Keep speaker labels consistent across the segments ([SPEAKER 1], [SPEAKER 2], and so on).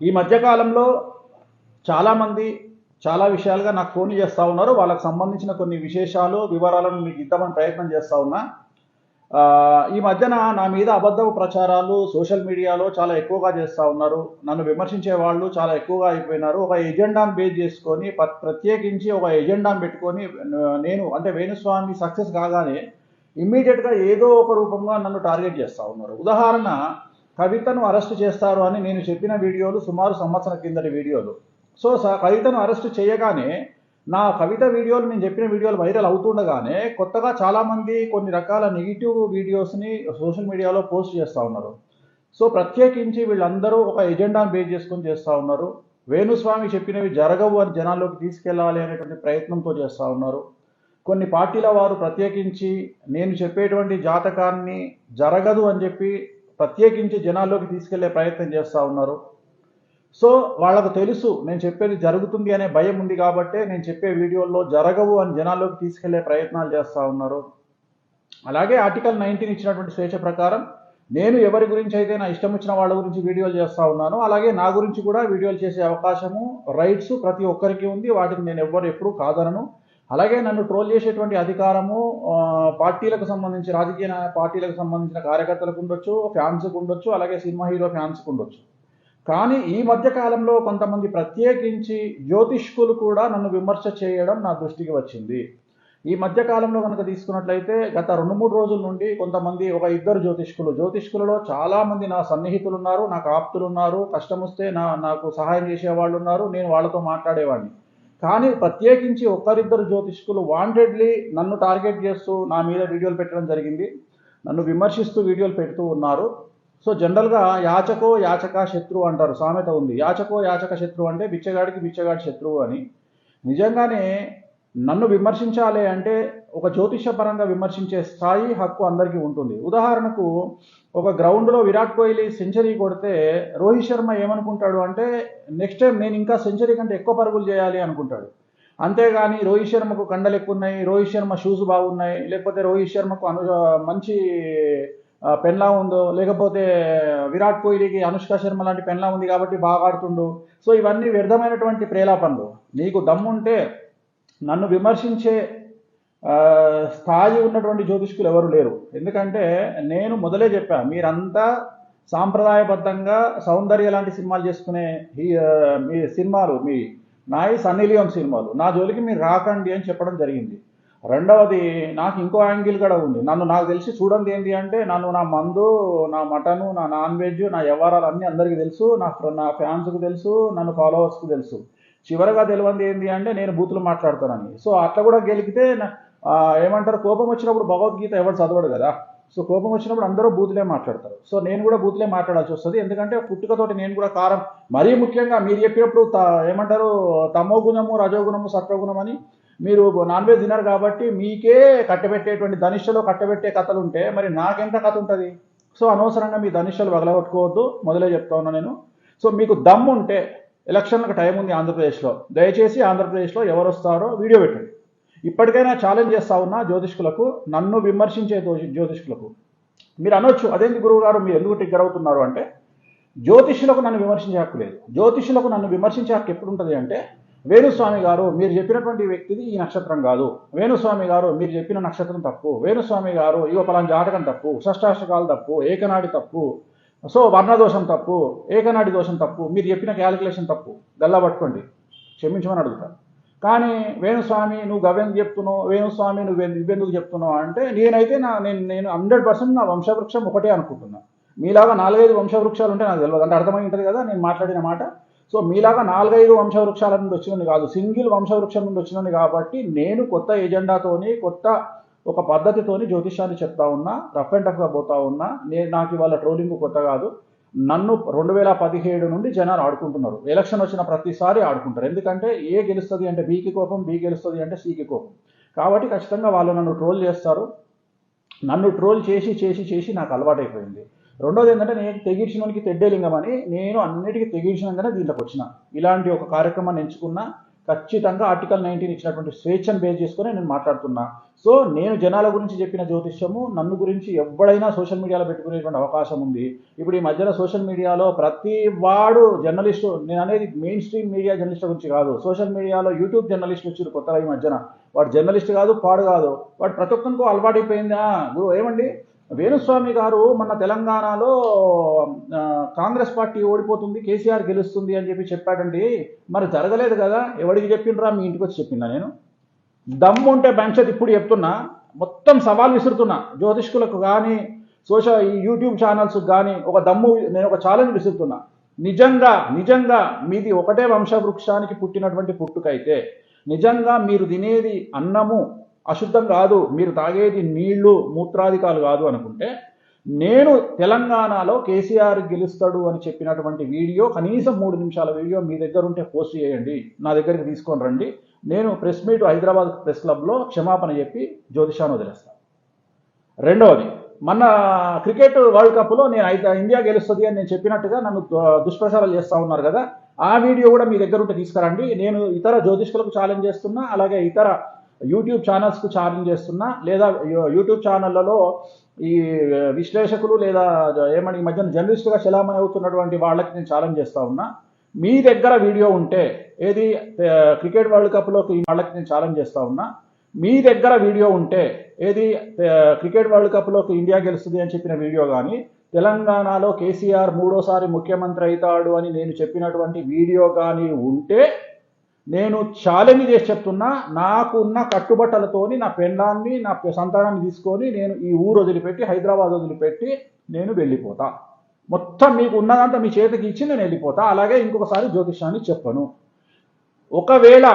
[SPEAKER 1] ఈ మధ్యకాలంలో చాలామంది చాలా విషయాలుగా నాకు ఫోన్ చేస్తూ ఉన్నారు. వాళ్ళకి సంబంధించిన కొన్ని విశేషాలు వివరాలను మీకు ఇద్దామని ప్రయత్నం చేస్తూ ఉన్నా. ఈ మధ్యన నా మీద అబద్ధపు ప్రచారాలు సోషల్ మీడియాలో చాలా ఎక్కువగా చేస్తూ ఉన్నారు. నన్ను విమర్శించే వాళ్ళు చాలా ఎక్కువగా అయిపోయినారు. ఒక ఎజెండాను బేస్ చేసుకొని ప్రత్యేకించి ఒక ఎజెండాను పెట్టుకొని నేను అంటే వేణుస్వామి సక్సెస్ కాగానే ఇమ్మీడియట్గా ఏదో ఒక రూపంగా నన్ను టార్గెట్ చేస్తూ ఉన్నారు. ఉదాహరణ కవితను అరెస్ట్ చేస్తారు అని నేను చెప్పిన వీడియోలు సుమారు సంవత్సరం కిందటి వీడియోలు. సో కవితను అరెస్ట్ చేయగానే నా కవిత వీడియోలు నేను చెప్పిన వీడియోలు వైరల్ అవుతుండగానే కొత్తగా చాలామంది కొన్ని రకాల నెగిటివ్ వీడియోస్ని సోషల్ మీడియాలో పోస్ట్ చేస్తూ ఉన్నారు. సో ప్రత్యేకించి వీళ్ళందరూ ఒక ఎజెండాను బేస్ చేసుకొని చేస్తూ ఉన్నారు. వేణుస్వామి చెప్పినవి జరగవు అని జనాల్లోకి తీసుకెళ్ళాలి అనేటువంటి ప్రయత్నంతో చేస్తూ ఉన్నారు. కొన్ని పార్టీల వారు ప్రత్యేకించి నేను చెప్పేటువంటి జాతకాన్ని జరగదు అని చెప్పి ప్రత్యేకించి జనాల్లోకి తీసుకెళ్ళే ప్రయత్నం చేస్తూ ఉన్నారు. సో వాళ్ళకు తెలుసు నేను చెప్పేది జరుగుతుంది అనే భయం ఉంది కాబట్టే నేను చెప్పే వీడియోల్లో జరగవు అని జనాల్లోకి తీసుకెళ్ళే ప్రయత్నాలు చేస్తూ ఉన్నారు. అలాగే ఆర్టికల్ నైన్టీన్ ఇచ్చినటువంటి స్వేచ్ఛ ప్రకారం నేను ఎవరి గురించి అయితే నా ఇష్టం వచ్చిన వాళ్ళ గురించి వీడియోలు చేస్తూ ఉన్నాను అలాగే నా గురించి కూడా వీడియోలు చేసే అవకాశము రైట్స్ ప్రతి ఒక్కరికి ఉంది. వాటిని నేను ఎవ్వరు ఎప్పుడూ కాదనను. అలాగే నన్ను ట్రోల్ చేసేటువంటి అధికారము పార్టీలకు సంబంధించి రాజకీయ పార్టీలకు సంబంధించిన కార్యకర్తలకు ఉండొచ్చు ఫ్యాన్స్కు ఉండొచ్చు అలాగే సినిమా హీరో ఫ్యాన్స్కు ఉండొచ్చు. కానీ ఈ మధ్య కాలంలో కొంతమంది ప్రత్యేకించి జ్యోతిష్కులు కూడా నన్ను విమర్శ చేయడం నా దృష్టికి వచ్చింది. ఈ మధ్య కాలంలో కనుక తీసుకున్నట్లయితే గత రెండు మూడు రోజుల నుండి కొంతమంది ఒక ఇద్దరు జ్యోతిష్కులు జ్యోతిష్కులలో చాలామంది నా సన్నిహితులు ఉన్నారు నాకు ఆప్తులు ఉన్నారు కష్టం వస్తే నా నాకు సహాయం చేసే వాళ్ళు ఉన్నారు నేను వాళ్ళతో మాట్లాడేవాడిని. కానీ ప్రత్యేకించి ఒక్కరిద్దరు జ్యోతిష్కులు వాంటెడ్లీ నన్ను టార్గెట్ చేస్తూ నా మీద వీడియోలు పెట్టడం జరిగింది. నన్ను విమర్శిస్తూ వీడియోలు పెడుతూ ఉన్నారు. సో జనరల్గా యాచకో యాచక శత్రువు అంటారు. సామెత ఉంది. యాచకో యాచక శత్రువు అంటే బిచ్చగాడికి బిచ్చగాడి శత్రువు అని. నిజంగానే నన్ను విమర్శించాలి అంటే ఒక జ్యోతిషపరంగా విమర్శించే స్థాయి హక్కు అందరికీ ఉంటుంది. ఉదాహరణకు ఒక గ్రౌండ్లో విరాట్ కోహ్లీ సెంచరీ కొడితే రోహిత్ శర్మ ఏమనుకుంటాడు అంటే నెక్స్ట్ టైం నేను ఇంకా సెంచరీ కంటే ఎక్కువ పరుగులు చేయాలి అనుకుంటాడు. అంతేగాని రోహిత్ శర్మకు కండలు ఎక్కువ ఉన్నాయి రోహిత్ శర్మ షూస్ బాగున్నాయి లేకపోతే రోహిత్ శర్మకు అను మంచి పెన్లా ఉందో లేకపోతే విరాట్ కోహ్లీకి అనుష్క శర్మ లాంటి పెన్లా ఉంది కాబట్టి బాగా ఆడుతుండు. సో ఇవన్నీ వ్యర్థమైనటువంటి ప్రేలాపనలు. నీకు దమ్ముంటే నన్ను విమర్శించే స్థాయి ఉన్నటువంటి జ్యోతిష్కులు ఎవరు లేరు. ఎందుకంటే నేను మొదలే చెప్పా మీరంతా సాంప్రదాయబద్ధంగా సౌందర్య లాంటి సినిమాలు చేసుకునే ఈ మీ సినిమాలు మీ నాయి సన్నీ లియోన్ సినిమాలు నా జోలికి మీరు రాకండి అని చెప్పడం జరిగింది. రెండవది నాకు ఇంకో యాంగిల్ కూడా ఉంది. నన్ను నాకు తెలిసి చూడండి ఏంటి అంటే నన్ను నా మందు నా మటను నా నాన్ వెజ్ నా వ్యవహారాలు అన్నీ అందరికీ తెలుసు నా నా ఫ్యాన్స్కు తెలుసు నన్ను ఫాలోవర్స్కు తెలుసు. చివరగా తెలియంది ఏంటి అంటే నేను బూతులు మాట్లాడతానని. సో అట్లా కూడా గెలికితే ఏమంటారు? కోపం వచ్చినప్పుడు భగవద్గీత ఎవరు చదవడు కదా. సో కోపం వచ్చినప్పుడు అందరూ బూతులే మాట్లాడతారు. సో నేను కూడా బూతులే మాట్లాడాల్సి వస్తుంది. ఎందుకంటే పుట్టుకతోటి నేను కూడా కారం. మరీ ముఖ్యంగా మీరు చెప్పినప్పుడు త ఏమంటారు? తమో గుణము రజోగుణము సత్వగుణం అని మీరు నాన్ వెజ్ తినరు కాబట్టి మీకే కట్టబెట్టేటువంటి ధనిష్టలో కట్టబెట్టే కథలు ఉంటే మరి నాకెంత కథ ఉంటుంది? సో అనవసరంగా మీ ధనిష్టలు వగలగొట్టుకోవద్దు. మొదలే చెప్తా ఉన్నా నేను. సో మీకు దమ్ ఉంటే ఎలక్షన్లకు టైం ఉంది ఆంధ్రప్రదేశ్లో. దయచేసి ఆంధ్రప్రదేశ్లో ఎవరు వస్తారో వీడియో పెట్టండి. ఇప్పటికైనా ఛాలెంజ్ చేస్తా ఉన్నా జ్యోతిష్కులకు నన్ను విమర్శించే జ్యోతిష్కులకు. మీరు అనొచ్చు అదేంటి గురువు గారు మీరు ఎందుకు టిగ్గర్ అవుతున్నారు అంటే జ్యోతిష్యులకు నన్ను విమర్శించే హక్కు లేదు. జ్యోతిష్యులకు నన్ను విమర్శించే హక్కు ఎప్పుడు ఉంటుంది అంటే వేణుస్వామి గారు మీరు చెప్పినటువంటి వ్యక్తిది ఈ నక్షత్రం కాదు. వేణుస్వామి గారు మీరు చెప్పిన నక్షత్రం తప్పు. వేణుస్వామి గారు ఇగో పలానా జాతకం తప్పు. షష్టాష్టకాలు తప్పు. ఏకనాడి తప్పు. సో వర్ణదోషం తప్పు ఏకనాడి దోషం తప్పు మీరు చెప్పిన క్యాలిక్యులేషన్ తప్పు గల్లా పట్టుకోండి క్షమించమని అడుగుతాను కానీ వేణుస్వామి నువ్వు గవెందుకు చెప్తున్నావు వేణుస్వామి నువ్వు నువ్వెందుకు చెప్తున్నావు అంటే నేనైతే నా నేను నేను హండ్రెడ్ పర్సెంట్ నా వంశవృక్షం ఒకటే అనుకుంటున్నా. మీలాగా నాలుగైదు వంశవృక్షాలు ఉంటే నాకు తెలియదు అంటే అర్థమై ఉంటుంది కదా నేను మాట్లాడిన మాట. సో మీలాగా నాలుగైదు వంశవృక్షాల నుండి వచ్చినది కాదు సింగిల్ వంశవృక్షం నుండి వచ్చినది కాబట్టి నేను కొత్త ఎజెండాతోని కొత్త ఒక పద్ధతితోని జ్యోతిష్యాన్ని చెప్తా ఉన్నా రఫ్ అండ్ టఫ్గా పోతా ఉన్నా నేను నాకు ఇవాళ ట్రోలింగ్ కొత్త కాదు. నన్ను రెండు వేల పదిహేడు నుండి జనాలు ఆడుకుంటున్నారు. ఎలక్షన్ వచ్చిన ప్రతిసారి ఆడుకుంటారు. ఎందుకంటే ఏ గెలుస్తుంది అంటే బీకి కోపం బి గెలుస్తుంది అంటే సికి కోపం. కాబట్టి ఖచ్చితంగా వాళ్ళు నన్ను ట్రోల్ చేస్తారు. నన్ను ట్రోల్ చేసి చేసి చేసి నాకు అలవాటైపోయింది. రెండోది ఏంటంటే నేను తెగించినోనికి తెడ్డేలింగం అని నేను అన్నిటికీ తెగించినాకనే దీంట్లోకి వచ్చిన. ఇలాంటి ఒక కార్యక్రమాన్ని ఎంచుకున్నా. ఖచ్చితంగా ఆర్టికల్ నైన్టీన్ ఇచ్చినటువంటి స్వేచ్ఛను బేస్ చేసుకొని నేను మాట్లాడుతున్నా. సో నేను జనాల గురించి చెప్పిన జ్యోతిష్యము నన్ను గురించి ఎవడైనా సోషల్ మీడియాలో పెట్టుకునేటువంటి అవకాశం ఉంది. ఇప్పుడు ఈ మధ్యన సోషల్ మీడియాలో ప్రతి వాడు జర్నలిస్టు నేను అనేది మెయిన్ స్ట్రీమ్ మీడియా జర్నలిస్ట్ గురించి కాదు. సోషల్ మీడియాలో యూట్యూబ్ జర్నలిస్ట్ వచ్చారు కొత్తగా ఈ మధ్యన. వాడు జర్నలిస్ట్ కాదు పాడు కాదు. వాడు ప్రతి ఒక్కరికో అలవాటైపోయిందా? గురు ఏమండి? వేణుస్వామి గారు మన తెలంగాణలో కాంగ్రెస్ పార్టీ ఓడిపోతుంది కేసీఆర్ గెలుస్తుంది అని చెప్పి చెప్పాడండి. మరి జరగలేదు కదా ఎవడికి చెప్పిండ్రా? మీ ఇంటికి వచ్చి చెప్పిందా నేను? దమ్ము ఉంటే బెంచ్ ఇప్పుడు చెప్తున్నా. మొత్తం సవాల్ విసురుతున్నా. జ్యోతిష్కులకు కానీ సోషల్ యూట్యూబ్ ఛానల్స్ కానీ ఒక దమ్ము నేను ఒక ఛాలెంజ్ విసురుతున్నా. నిజంగా నిజంగా మీది ఒకటే వంశవృక్షానికి పుట్టినటువంటి పుట్టుకైతే నిజంగా మీరు తినేది అన్నము అశుద్ధం కాదు మీరు తాగేది నీళ్ళు మూత్రాధికాలు కాదు అనుకుంటే నేను తెలంగాణలో కేసీఆర్ గెలుస్తాడు అని చెప్పినటువంటి వీడియో కనీసం మూడు నిమిషాల వీడియో మీ దగ్గర ఉంటే పోస్ట్ చేయండి నా దగ్గరికి తీసుకొని రండి. నేను ప్రెస్ మీట్ హైదరాబాద్ ప్రెస్ క్లబ్లో క్షమాపణ చెప్పి జ్యోతిషాన్ని వదిలేస్తాను. రెండవది మొన్న క్రికెట్ వరల్డ్ కప్లో నేను అయితే ఇండియా గెలుస్తుంది అని నేను చెప్పినట్టుగా నన్ను దుష్ప్రచారాలు చేస్తూ ఉన్నారు కదా ఆ వీడియో కూడా మీ దగ్గర ఉంటే తీసుకురండి. నేను ఇతర జ్యోతిష్కులకు ఛాలెంజ్ చేస్తున్నా అలాగే ఇతర యూట్యూబ్ ఛానల్స్కు ఛార్జింగ్ చేస్తున్నా లేదా యూట్యూబ్ ఛానళ్ళలో ఈ విశ్లేషకులు లేదా ఏమని ఈ మధ్యన జర్నలిస్టుగా చలామణి అవుతున్నటువంటి వాళ్ళకి నేను ఛాలెంజ్ చేస్తా ఉన్నా. మీ దగ్గర వీడియో ఉంటే ఏది క్రికెట్ వరల్డ్ కప్లోకి వాళ్ళకి నేను ఛాలెంజ్ చేస్తా ఉన్నా. మీ దగ్గర వీడియో ఉంటే ఏది క్రికెట్ వరల్డ్ కప్లోకి ఇండియా గెలుస్తుంది అని చెప్పిన వీడియో కానీ తెలంగాణలో కేసీఆర్ మూడోసారి ముఖ్యమంత్రి అవుతాడు అని నేను చెప్పినటువంటి వీడియో కానీ ఉంటే నేను ఛాలెంజ్ చేసి చెప్తున్నా నాకున్న కట్టుబట్టలతోని నా పెండాన్ని నా సంతానాన్ని తీసుకొని నేను ఈ ఊరు వదిలిపెట్టి హైదరాబాద్ వదిలిపెట్టి నేను వెళ్ళిపోతా. మొత్తం మీకు ఉన్నదంతా మీ చేతికి ఇచ్చి నేను వెళ్ళిపోతా. అలాగే ఇంకొకసారి జ్యోతిష్యాన్ని చెప్పను. ఒకవేళ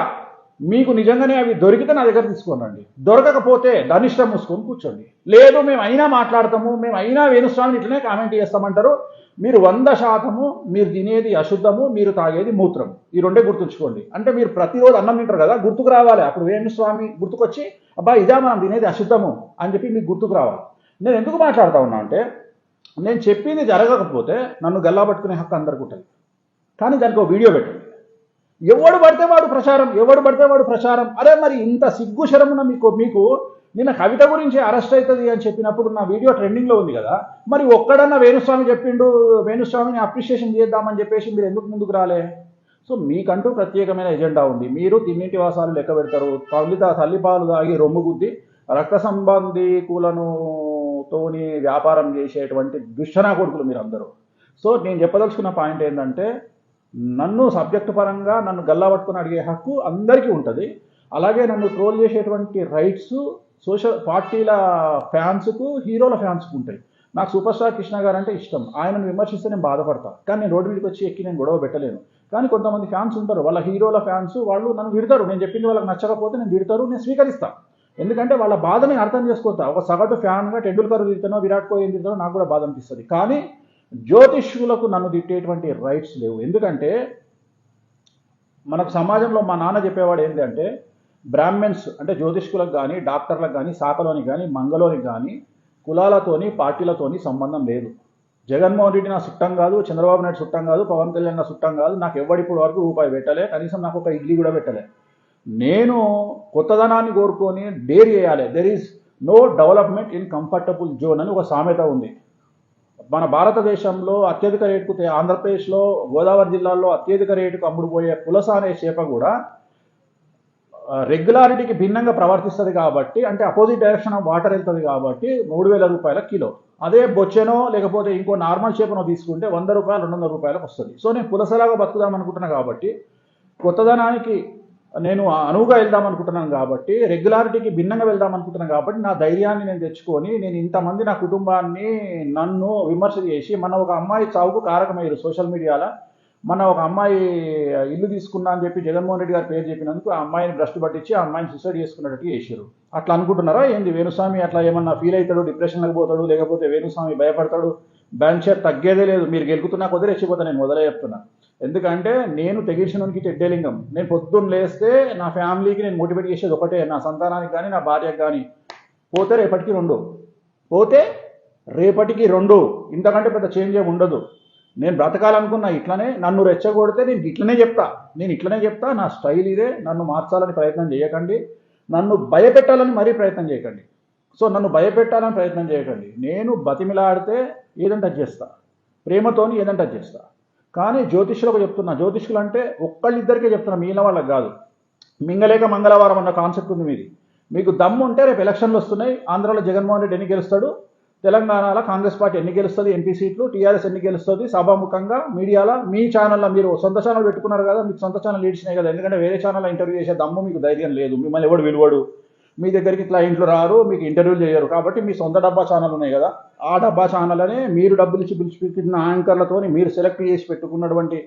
[SPEAKER 1] మీకు నిజంగానే అవి దొరికితే నా దగ్గర తీసుకోనండి. దొరకకపోతే ధనిష్టం మూసుకొని కూర్చోండి. లేదు మేము అయినా మాట్లాడతాము మేము అయినా వేణుస్వామిని ఇట్లనే కామెంట్ చేస్తామంటారు. మీరు వంద శాతము మీరు తినేది అశుద్ధము మీరు తాగేది మూత్రం ఈ రెండే గుర్తుంచుకోండి. అంటే మీరు ప్రతిరోజు అన్నం తింటారు కదా గుర్తుకు రావాలి. అప్పుడు వేణుస్వామి గుర్తుకొచ్చి అబ్బా ఇదా మనం తినేది అశుద్ధము అని చెప్పి మీకు గుర్తుకు రావాలి. నేను ఎందుకు మాట్లాడుతా ఉన్నా అంటే నేను చెప్పింది జరగకపోతే నన్ను గల్లా పట్టుకునే హక్కు అందరికి ఉంటుంది. కానీ దానికి ఒక వీడియో పెట్టండి. ఎవడు పడితే వాడు ప్రచారం ఎవడు పడితే వాడు ప్రచారం. అరే మరి ఇంత సిగ్గు శరమున మీకు మీకు నిన్న కవిత గురించి అరెస్ట్ అవుతుంది అని చెప్పినప్పుడు నా వీడియో ట్రెండింగ్లో ఉంది కదా. మరి ఒక్కడన్నా వేణుస్వామి చెప్పిండు వేణుస్వామిని అప్రిషియేషన్ చేద్దామని చెప్పేసి మీరు ఎందుకు ముందుకు రాలే? సో మీకంటూ ప్రత్యేకమైన ఎజెండా ఉంది. మీరు తిన్నింటి వాసాలు లెక్క పెడతారు. తల్లి తల్లిపాలు తాగి రొమ్ము గుద్ది రక్త సంబంధికులను తోని వ్యాపారం చేసేటువంటి దుష్టనా కొడుకులు మీరు అందరూ సో నేను చెప్పదలుచుకున్న పాయింట్ ఏంటంటే నన్ను సబ్జెక్టు పరంగా నన్ను గల్లా పట్టుకుని అడిగే హక్కు అందరికీ ఉంటుంది. అలాగే నన్ను ట్రోల్ చేసేటువంటి రైట్స్ సోషల్ పార్టీల ఫ్యాన్స్కు హీరోల ఫ్యాన్స్కు ఉంటాయి. నాకు సూపర్ స్టార్ కృష్ణ గారు అంటే ఇష్టం. ఆయనను విమర్శిస్తే నేను బాధపడతా. కానీ నేను రోడ్డు మీదకి వచ్చి ఎక్కి నేను గొడవ పెట్టలేను. కానీ కొంతమంది ఫ్యాన్స్ ఉంటారు. వాళ్ళ హీరోల ఫ్యాన్స్ వాళ్ళు నన్ను విడతారు నేను చెప్పింది వాళ్ళకి నచ్చకపోతే నేను విడతారు నేను స్వీకరిస్తా. ఎందుకంటే వాళ్ళ బాధ నేను అర్థం చేసుకోతా. ఒక సగటు ఫ్యాన్గా టెండూల్కర్ తిడతానో విరాట్ కోహ్లీ తిడతానో నాకు కూడా బాధ అనిపిస్తుంది. కానీ జ్యోతిష్యులకు నన్ను తిట్టేటువంటి రైట్స్ లేవు. ఎందుకంటే మనకు సమాజంలో మా నాన్న చెప్పేవాడు ఏంటంటే బ్రాహ్మణ్స్ అంటే జ్యోతిష్కులకు కానీ డాక్టర్లకు కానీ శాఖలోని కానీ మంగలోని కానీ కులాలతోని పార్టీలతోని సంబంధం లేదు. జగన్మోహన్ రెడ్డి నా చుట్టం కాదు చంద్రబాబు నాయుడు చుట్టం కాదు పవన్ కళ్యాణ్ నా చుట్టం కాదు నాకు ఎవడిప్పుడు వరకు రూపాయి పెట్టలే కనీసం నాకు ఒక ఇడ్లీ కూడా పెట్టలే. నేను కొత్తదనాన్ని కోరుకొని డేర్ చేయాలి. There is no development in comfortable zone అని ఒక సామెత ఉంది. మన భారతదేశంలో అత్యధిక రేటుకు ఆంధ్రప్రదేశ్లో గోదావరి జిల్లాలో అత్యధిక రేటుకు అమ్ముడుపోయే పులస అనే చేప కూడా రెగ్యులారిటీకి భిన్నంగా ప్రవర్తిస్తుంది కాబట్టి అంటే అపోజిట్ డైరెక్షన్ ఆఫ్ వాటర్ వెళ్తుంది కాబట్టి మూడు వేల రూపాయల కిలో. అదే బొచ్చెనో లేకపోతే ఇంకో నార్మల్ చేపనో తీసుకుంటే వంద రూపాయలు రెండు వందల రూపాయలకు వస్తుంది. సో నేను పులసలాగా బతుకుదాం అనుకుంటున్నా కాబట్టి కొత్తదనానికి నేను అనువుగా వెళ్దాం అనుకుంటున్నాను కాబట్టి రెగ్యులారిటీకి భిన్నంగా వెళ్దాం అనుకుంటున్నాను కాబట్టి నా ధైర్యాన్ని నేను తెచ్చుకొని నేను ఇంతమంది నా కుటుంబాన్ని నన్ను విమర్శ చేసి మన ఒక అమ్మాయి చావుకు కారకమయ్యారు సోషల్ మీడియాలో. మన ఒక అమ్మాయి ఇల్లు తీసుకున్నా అని చెప్పి జగన్మోహన్ రెడ్డి గారు పేరు చెప్పినందుకు ఆ అమ్మాయిని భ్రష్టు పట్టించి ఆ అమ్మాయిని సూసైడ్ చేసుకున్నట్టు చేశారు. అట్లా అనుకుంటున్నారా? ఏంది వేణుస్వామి అట్లా ఏమన్నా ఫీల్ అవుతాడు? డిప్రెషన్లకు పోతాడు? లేకపోతే వేణుస్వామి భయపడతాడు? బ్యాంక్ తగ్గేదే లేదు. మీరు గెలుకుతున్నా కొద్ది రెచ్చిపోతా. నేను మొదలే చెప్తున్నా. ఎందుకంటే నేను తెగించినోనికి టెడ్డేలింగం నేను పొద్దున్న లేస్తే నా ఫ్యామిలీకి నేను మోటివేట్ చేసేది ఒకటే. నా సంతానానికి కానీ నా భార్యకు కానీ పోతే రేపటికి రెండు. పోతే రేపటికి రెండు. ఇంతకంటే పెద్ద చేంజ్ ఏమి ఉండదు. నేను బ్రతకాలనుకున్నా ఇట్లనే నన్ను రెచ్చగొడితే నేను ఇట్లనే చెప్తా. నేను ఇట్లనే చెప్తా నా స్టైల్ ఇదే నన్ను మార్చాలని ప్రయత్నం చేయకండి. నన్ను భయపెట్టాలని మరీ ప్రయత్నం చేయకండి. సో నన్ను భయపెట్టాలని ప్రయత్నం చేయకండి. నేను బతిమిలాడితే ఏదంటే చేస్తా. ప్రేమతోని ఏదంటే చేస్తా. కానీ జ్యోతిష్యులకు చెప్తున్నా జ్యోతిష్యులు అంటే ఒక్కళ్ళిద్దరికే చెప్తున్నా మిగిలిన వాళ్ళకి కాదు. మింగలేక మంగళవారం అన్న కాన్సెప్ట్ ఉంది మీది. మీకు దమ్ము ఉంటే రేపు ఎలక్షన్లు వస్తున్నాయి ఆంధ్రాలో జగన్మోహన్ రెడ్డి ఎన్ని గెలుస్తాడు? తెలంగాణలో కాంగ్రెస్ పార్టీ ఎన్ని గెలుస్తుంది? ఎంపీ సీట్లు? టీఆర్ఎస్ ఎన్ని గెలుస్తుంది? సభాముఖంగా మీడియాలో మీ ఛానల్లో మీరు సొంత ఛానల్ పెట్టుకున్నారు కదా మీకు సొంత ఛానల్ లీడ్చినాయి కదా ఎందుకంటే వేరే ఛానల్ ఇంటర్వ్యూ చేసే దమ్ము మీకు ధైర్యం లేదు. మిమ్మల్ని ఎవడు విలువడు? మీ దగ్గరికి ఇట్లా ఇంట్లో రారు మీకు ఇంటర్వ్యూలు చేయరు. కాబట్టి మీ సొంత డబ్బా ఛానల్ ఉన్నాయి కదా ఆ డబ్బా ఛానల్ అనే మీరు డబ్బులు ఇచ్చి పిలిచిపెట్టిన యాంకర్లతో మీరు సెలెక్ట్ చేసి పెట్టుకున్నటువంటి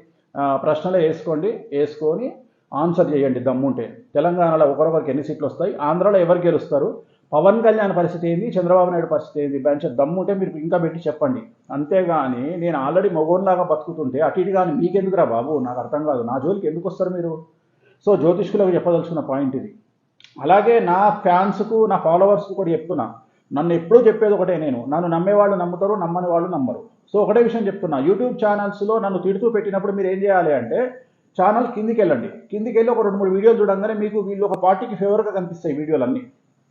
[SPEAKER 1] ప్రశ్నలే వేసుకోండి వేసుకొని ఆన్సర్ చేయండి దమ్ముంటే. తెలంగాణలో ఒకరొకరికి ఎన్ని సీట్లు వస్తాయి? ఆంధ్రాలో ఎవరు గెలుస్తారు? పవన్ కళ్యాణ్ పరిస్థితి ఏంది? చంద్రబాబు నాయుడు పరిస్థితి ఏంది? బెంచ్ దమ్ముంటే మీరు ఇంకా పెట్టి చెప్పండి. అంతేగాని నేను ఆల్రెడీ మగోన్లాగా బతుకుతుంటే అటు ఇటు కానీ మీకెందుకురా బాబు? నాకు అర్థం కాదు. నా జోలికి ఎందుకు వస్తారు మీరు? సో జ్యోతిష్కులకు చెప్పదలుచుకున్న పాయింట్ ఇది. అలాగే నా ఫ్యాన్స్కు నా ఫాలోవర్స్కు కూడా చెప్తున్నా. నన్ను ఎప్పుడూ చెప్పేది ఒకటే నేను. నన్ను నమ్మేవాళ్ళు నమ్ముతారు నమ్మని వాళ్ళు నమ్మరు. సో ఒకటే విషయం చెప్తున్నా. యూట్యూబ్ ఛానల్స్లో నన్ను తిడుతూ పెట్టినప్పుడు మీరు ఏం చేయాలి అంటే ఛానల్ కిందికి వెళ్ళండి కిందికి వెళ్ళి ఒక రెండు మూడు వీడియోలు చూడంగానే మీకు వీళ్ళు ఒక పార్టీకి ఫేవర్గా కనిపిస్తాయి వీడియోలన్నీ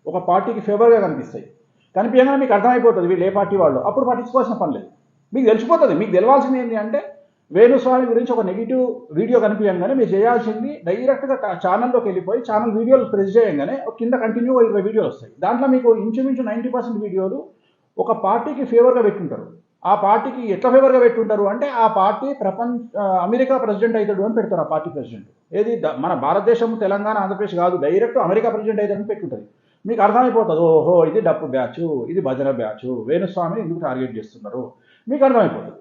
[SPEAKER 1] ఒక పార్టీకి ఫేవర్గా కనిపిస్తాయి. కనిపించగానే మీకు అర్థమైపోతుంది వీళ్ళు ఏ పార్టీ వాళ్ళు. అప్పుడు పట్టించుకోవాల్సిన పని లేదు. మీకు తెలిసిపోతుంది. మీకు తెలియాల్సింది ఏంటి అంటే వేణుస్వామి గురించి ఒక నెగిటివ్ వీడియో కనిపించగానే మీరు చేయాల్సింది డైరెక్ట్గా ఛానల్లోకి వెళ్ళిపోయి ఛానల్ వీడియోలు ప్రెస్ చేయగానే కింద కంటిన్యూ ఇరవై వీడియోలు వస్తాయి. దాంట్లో మీకు ఇంచుమించు నైంటీ పర్సెంట్ వీడియోలు ఒక పార్టీకి ఫేవర్గా పెట్టుంటారు. ఆ పార్టీకి ఎట్లా ఫేవర్గా పెట్టుంటారు అంటే ఆ పార్టీ ప్రపంచ అమెరికా ప్రెసిడెంట్ అవుతాడు అని పెడతారు ఆ పార్టీ ప్రెసిడెంట్. ఏది మన భారతదేశం తెలంగాణ ఆంధ్రప్రదేశ్ కాదు డైరెక్ట్ అమెరికా ప్రెసిడెంట్ అవుతాడని పెట్టుంటుంది. మీకు అర్థమైపోతుంది. ఓహో ఇది డప్పు బ్యాచ్ ఇది భజన బ్యాచ్. వేణుస్వామిని ఎందుకు టార్గెట్ చేస్తున్నారు? మీకు అర్థమైపోతుంది.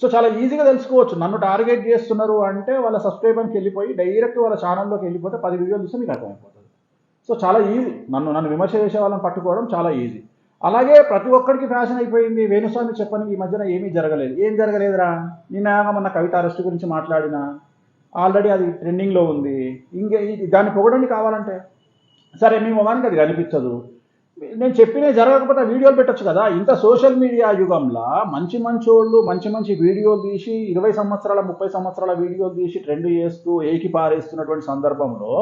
[SPEAKER 1] సో చాలా ఈజీగా తెలుసుకోవచ్చు. నన్ను టార్గెట్ చేస్తున్నారు అంటే వాళ్ళ సబ్స్క్రైబర్కి వెళ్ళిపోయి డైరెక్ట్ వాళ్ళ ఛానల్లోకి వెళ్ళిపోతే పది వీడియోలు చూస్తే మీకు అర్థమైపోతుంది. సో చాలా ఈజీ నన్ను నన్ను విమర్శ చేసే వాళ్ళని పట్టుకోవడం చాలా ఈజీ అలాగే ప్రతి ఒక్కరికి ఫ్యాషన్ అయిపోయింది. వేణుస్వామి చెప్పని ఈ మధ్యన ఏమీ జరగలేదు. ఏం జరగలేదురా? నిన్న మొన్న కవిత అరెస్ట్ గురించి మాట్లాడిన. ఆల్రెడీ అది ట్రెండింగ్లో ఉంది. ఇంకే దాన్ని పొగడండి కావాలంటే. సరే మీ మొగానికి అది కనిపించదు. నేను చెప్పిన జరగకపోతే వీడియోలు పెట్టచ్చు కదా. ఇంత సోషల్ మీడియా యుగంలో మంచి మంచి వాళ్ళు మంచి మంచి వీడియోలు తీసి ఇరవై సంవత్సరాల ముప్పై సంవత్సరాల వీడియోలు తీసి ట్రెండ్ చేస్తూ ఏకి పారేస్తున్నటువంటి సందర్భంలో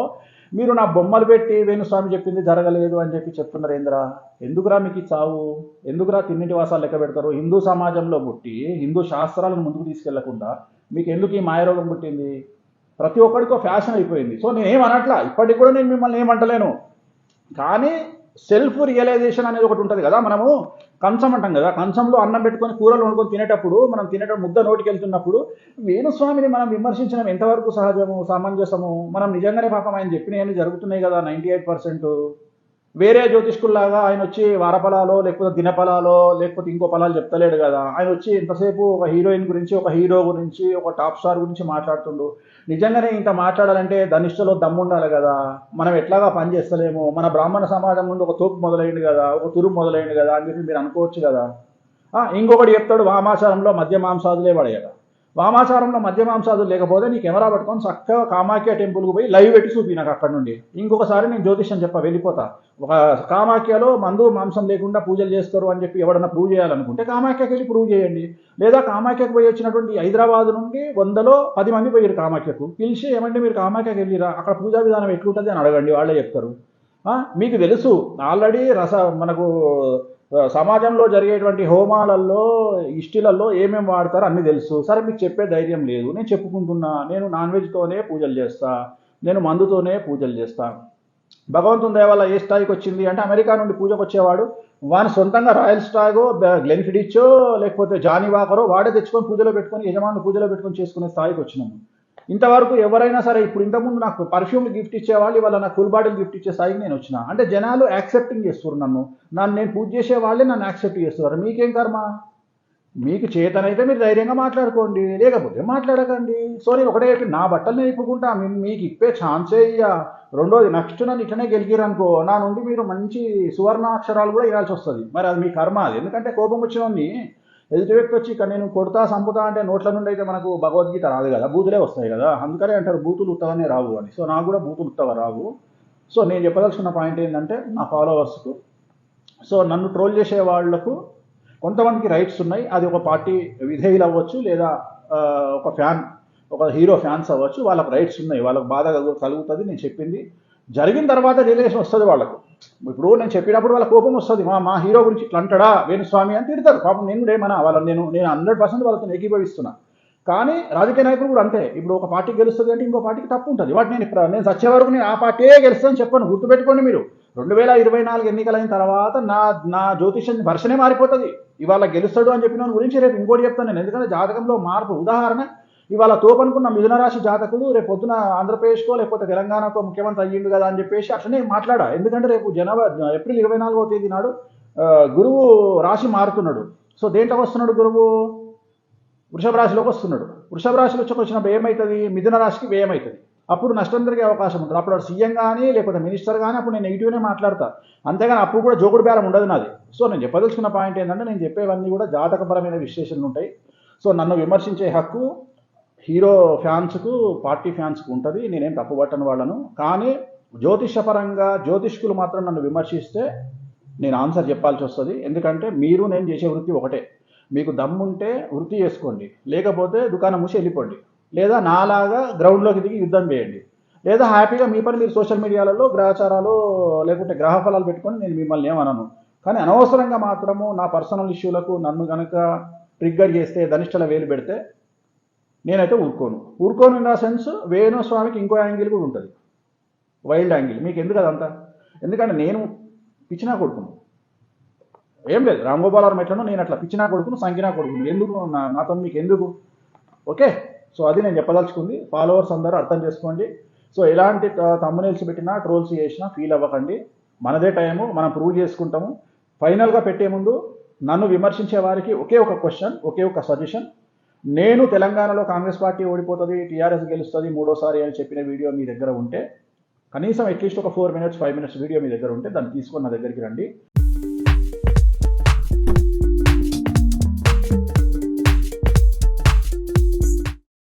[SPEAKER 1] మీరు నా బొమ్మలు పెట్టి వేణుస్వామి చెప్పింది జరగలేదు అని చెప్పి చెప్తున్నారు ఏంద్రా? ఎందుకురా మీకు చావు? ఎందుకురా తిన్నిటి వాసాలు లెక్క పెడతారు? హిందూ సమాజంలో పుట్టి హిందూ శాస్త్రాలను ముందుకు తీసుకెళ్ళకుండా మీకు ఎందుకు ఈ మాయరోగం పుట్టింది? ప్రతి ఒక్కడికో ఫ్యాషన్ అయిపోయింది. సో నేనేం అనట్లా? ఇప్పటికి కూడా నేను మిమ్మల్ని ఏమంటలేను కానీ సెల్ఫ్ రియలైజేషన్ అనేది ఒకటి ఉంటుంది కదా మనము? కంచం అంటాం కదా? కంచంలో అన్నం పెట్టుకొని కూరలు వండుకొని తినేటప్పుడు మనం తినేటప్పుడు ముద్ద నోటికి వెళ్తున్నప్పుడు వేణుస్వామిని మనం విమర్శించడం ఎంతవరకు సహజము సమంజసము? మనం నిజంగానే పాపం ఆయన చెప్పినవన్నీ జరుగుతున్నాయి కదా నైంటీ ఎయిట్ పర్సెంట్. వేరే జ్యోతిష్కుల్లాగా ఆయన వచ్చి వారఫలాలో లేకపోతే దినఫలాలో లేకపోతే ఇంకో ఫలాలు చెప్తలేడు కదా. ఆయన వచ్చి ఇంతసేపు ఒక హీరోయిన్ గురించి ఒక హీరో గురించి ఒక టాప్ స్టార్ గురించి మాట్లాడుతుండు. నిజంగానే ఇంత మాట్లాడాలంటే ధనిష్టలో దమ్ము ఉండాలి కదా. మనం ఎట్లాగా పని చేస్తలేము? మన బ్రాహ్మణ సమాజం నుండి ఒక తోపు మొదలైంది కదా ఒక తురుపు మొదలైంది కదా అని చెప్పి మీరు అనుకోవచ్చు కదా. ఇంకొకటి చెప్తాడు వామాచారంలో మధ్య మాంసాదులే పడేయట. వామాచారంలో మద్యమాంసాదులు లేకపోతే నీ కెమెరా పట్టుకొని చక్కగా కామాఖ్య టెంపుల్కి పోయి లైవ్ పెట్టి చూపి నాకు అక్కడ నుండి. ఇంకొకసారి నేను జ్యోతిష్యం చెప్ప వెళ్ళిపోతా. ఒక కామాఖ్యలో మందు మాంసం లేకుండా పూజలు చేస్తారు అని చెప్పి ఎవడన్నా ప్రూవ్ చేయాలనుకుంటే కామాఖ్యకి వెళ్ళి ప్రూవ్ చేయండి. లేదా కామాఖ్యకు పోయి వచ్చినటువంటి హైదరాబాద్ నుండి వందలో పది మంది పోయారు కామాఖ్యకు. పిలిచి ఏమంటే మీరు కామాఖ్యకి వెళ్ళిరా అక్కడ పూజా విధానం ఎట్లుంటుంది అని అడగండి వాళ్ళే చెప్తారు. మీకు తెలుసు ఆల్రెడీ రస మనకు సమాజంలో జరిగేటువంటి హోమాలలో ఇష్టిలలో ఏమేమి వాడతారో అన్నీ తెలుసు. సరే మీకు చెప్పే ధైర్యం లేదు. నేను చెప్పుకుంటున్నా నేను నాన్ వెజ్తోనే పూజలు చేస్తా నేను మందుతోనే పూజలు చేస్తా. భగవంతుని దేవాల ఏ స్థాయికి వచ్చింది? అంటే అమెరికా నుండి పూజకు వచ్చేవాడు వాని సొంతంగా రాయల్ స్టాగో గ్లెన్ఫిడిచ్చో లేకపోతే జానీ వాకరో వాడే తెచ్చుకొని పూజలో పెట్టుకొని యజమానులు పూజలో పెట్టుకొని చేసుకునే స్థాయికి వచ్చినాము. ఇంతవరకు ఎవరైనా సరే ఇప్పుడు ఇంతకుముందు నాకు పర్ఫ్యూమ్ గిఫ్ట్ ఇచ్చేవాళ్ళు ఇవాళ నాకు ఫుల్ బాటిల్ గిఫ్ట్ ఇచ్చే స్థాయికి నేను వచ్చిన. అంటే జనాలు యాక్సెప్టింగ్ చేస్తున్నారు నన్ను. నన్ను నేను పూజ చేసే వాళ్ళే నన్ను యాక్సెప్ట్ చేస్తున్నారు. మీకేం కర్మ? మీకు చేతనైతే మీరు ధైర్యంగా మాట్లాడుకోండి. లేకపోతే మాట్లాడకండి. సో నేను ఒకటే చెప్పి నా బట్టలు నేను ఇప్పుకుంటా మీకు ఇప్పే ఛాన్సే ఇయ్యా. రెండోది నెక్స్ట్ నన్ను ఇట్లనే గెలిగిరనుకో. నా నుండి మీరు మంచి సువర్ణ అక్షరాలు కూడా ఇవ్వాల్సి వస్తుంది. మరి అది మీ కర్మ అది. ఎందుకంటే కోపం వచ్చినోని ఎదుటి వ్యక్తి వచ్చి ఇక్కడ నేను కొడతా సంపుతా అంటే నోట్ల నుండి అయితే మనకు భగవద్గీత రాదు కదా బూతులే వస్తాయి కదా. అందుకనే అంటారు బూతులు ఉత్తగానే రావు అని. సో నాకు కూడా బూతులు ఉత్తగా రావు. సో నేను చెప్పదలుచుకున్న పాయింట్ ఏంటంటే నా ఫాలోవర్స్కు సో నన్ను ట్రోల్ చేసే వాళ్ళకు కొంతమందికి రైట్స్ ఉన్నాయి. అది ఒక పార్టీ విధేయులు అవ్వచ్చు లేదా ఒక ఫ్యాన్ ఒక హీరో ఫ్యాన్స్ అవ్వచ్చు. వాళ్ళకి రైట్స్ ఉన్నాయి. వాళ్ళకి బాధ కలుగుతుంది. నేను చెప్పింది. జరిగిన తర్వాత రిలేషన్ వస్తుంది వాళ్ళకు. ఇప్పుడు నేను చెప్పినప్పుడు వాళ్ళ కోపం వస్తుంది. మా మా హీరో గురించి ఇట్లా అంటాడా? వేణుస్వామి అని తిడతారు. పాపం నేను కూడా ఏమన్నా వాళ్ళని నేను నేను హండ్రెడ్ పర్సెంట్ వాళ్ళతో ఏకీభవిస్తున్నా. కానీ రాజకీయ నాయకులు కూడా అంతే. ఇప్పుడు ఒక పార్టీ గెలుస్తుంది అంటే ఇంకో పార్టీకి తప్పు ఉంటుంది. వాటి నేను ఇప్పుడు నేను సచ్చే వరకు నేను ఆ పార్టీయే గెలుస్తుందని చెప్పాను. గుర్తుపెట్టుకోండి మీరు. రెండు వేల ఇరవై నాలుగు ఎన్నికలైన తర్వాత నా నా జ్యోతిష్యం వర్షనే మారిపోతుంది. ఇవాళ గెలుస్తాడు అని చెప్పిన గురించి రేపు ఇంకోటి చెప్తాను నేను. ఎందుకంటే జాతకంలో మార్పు ఉదాహరణ ఇవాళ తోపనుకున్న మిథున రాశి జాతకుడు రేపు పొద్దున ఆంధ్రప్రదేశ్కో లేకపోతే తెలంగాణకో ముఖ్యమంత్రి అయ్యిండు కదా అని చెప్పేసి అట్లనే మాట్లాడా. ఎందుకంటే రేపు జనవరి ఏప్రిల్ ఇరవై నాలుగో తేదీ నాడు గురువు రాశి మారుతున్నాడు. సో దేంట్లో వస్తున్నాడు గురువు? వృషభ రాశిలోకి వస్తున్నాడు. వృషభ రాశిలోకి వచ్చినప్పుడు ఏమవుతుంది మిథున రాశికి వ్యయమవుతుంది అప్పుడు నష్టం జరిగే అవకాశం ఉంటుంది. అప్పుడు సీఎం కానీ లేకపోతే మినిస్టర్ కానీ అప్పుడు నేను నెగిటివ్నే మాట్లాడతా. అంతేగాని అప్పుడు కూడా జోగుడు బేరం ఉండదు నాది. సో నేను చెప్పదలుచుకున్న పాయింట్ ఏంటంటే నేను చెప్పేవన్నీ కూడా జాతకపరమైన విశ్లేషణలు ఉంటాయి. సో నన్ను విమర్శించే హక్కు హీరో ఫ్యాన్స్కు పార్టీ ఫ్యాన్స్కు ఉంటుంది. నేనేం తప్పుపట్టని వాళ్ళను. కానీ జ్యోతిషపరంగా జ్యోతిష్కులు మాత్రం నన్ను విమర్శిస్తే నేను ఆన్సర్ చెప్పాల్సి వస్తుంది. ఎందుకంటే మీరు నేను చేసే వృత్తి ఒకటే. మీకు దమ్ముంటే వృత్తి చేసుకోండి. లేకపోతే దుకాణం మూసి వెళ్ళిపోండి. లేదా నాలాగా గ్రౌండ్లోకి దిగి యుద్ధం చేయండి. లేదా హ్యాపీగా మీ పని మీరు సోషల్ మీడియాలలో గ్రహచారాలు లేకుంటే గ్రహ ఫలాలు పెట్టుకొని నేను మిమ్మల్ని ఏమనను. కానీ అనవసరంగా మాత్రము నా పర్సనల్ ఇష్యూలకు నన్ను కనుక ట్రిగ్గర్ చేస్తే ధనిష్టల వేలు పెడితే నేనైతే ఊరుకోను. ఊరుకోను ఇన్ ద సెన్స్ వేణుస్వామికి ఇంకో యాంగిల్ కూడా ఉంటుంది. Wild angle. మీకు ఎందుకు అదంతా? ఎందుకంటే నేను పిచ్చినా కొడుకును. ఏం లేదు. రామ్ గోపాలవరం ఎట్లనో నేను అట్లా పిచ్చినా కొడుకును సంకినా కొడుకును. ఎందుకు? నా నాతో మీకు ఎందుకు? ఓకే? సో అది నేను చెప్పదలుచుకుంది. ఫాలోవర్స్ అందరూ అర్థం చేసుకోండి. సో ఎలాంటి తమ్మునేల్స్ పెట్టినా ట్రోల్స్ చేసినా ఫీల్ అవ్వకండి. మనదే టైము. మనం ప్రూవ్ చేసుకుంటాము. ఫైనల్గా పెట్టే ముందు నన్ను విమర్శించే వారికి ఒకే ఒక క్వశ్చన్ ఒకే ఒక సజెషన్ నేను తెలంగాణలో కాంగ్రెస్ పార్టీ ఓడిపోతుంది టీఆర్ఎస్ గెలుస్తుంది మూడోసారి అని చెప్పిన వీడియో మీ దగ్గర ఉంటే కనీసం అట్లీస్ట్ ఒక four minutes five minutes video మీ దగ్గర ఉంటే దాన్ని తీసుకొని నా దగ్గరికి రండి.